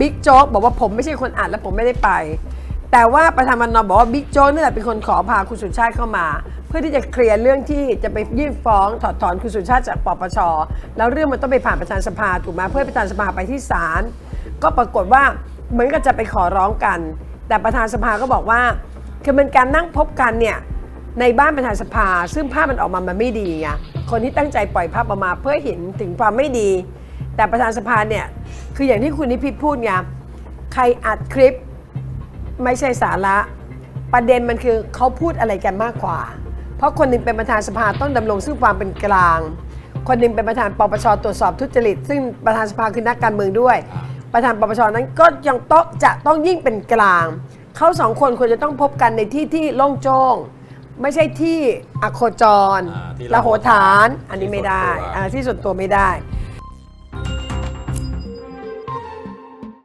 บิ๊กโจ๊กบอกว่าผมไม่ใช่คนอัดและผมไม่ได้ไป แต่ว่าประธานมันนบอกว่าบิ๊กโจ๊กนี่แหละเป็นคนขอพาคุณสุชาติเข้ามา เพื่อที่จะเคลียร์เรื่องที่จะไปยื่นฟ้องถอดถอนคุณสุชาติจากปปชแล้วเรื่องมันต้องไปผ่านประธานสภาถูกไหมเพื่อประธานสภาไปที่ศาลก็ปรากฏว่าเหมือนกับจะไปขอร้องกัน แต่ประธานสภาก็บอกว่าคือเป็นการนั่งพบกันเนี่ยในบ้านประธานสภา ซึ่งภาพมันออกมามันไม่ดีไงคนที่ตั้งใจปล่อยภาพออกมาเพื่อเห็นถึงความไม่ดี แต่ประธานสภาเนี่ย คืออย่างที่คุณนิพิษพูดไงใครอัดคลิปไม่ใช่สาระ ประเด็นมันคือเขาพูดอะไรกันมากกว่า เพราะคนหนึ่งเป็นประธานสภาต้องดำรงซึ่งความเป็นกลาง คนหนึ่งเป็นประธานปปชตรวจสอบทุจริต ซึ่งประธานสภาคือนักการเมืองด้วย ประธานปปชนั้นก็ยังต้องจะต้องยิ่งเป็นกลาง เขาสองคนควรจะต้องพบกันในที่ที่โล่งโจ้งไม่ใช่ที่อโคจรอ่าที่ละโหฐานที่อันนี้ไม่ได้ส่วนตัว อ่าที่ส่วนตัวไม่ได้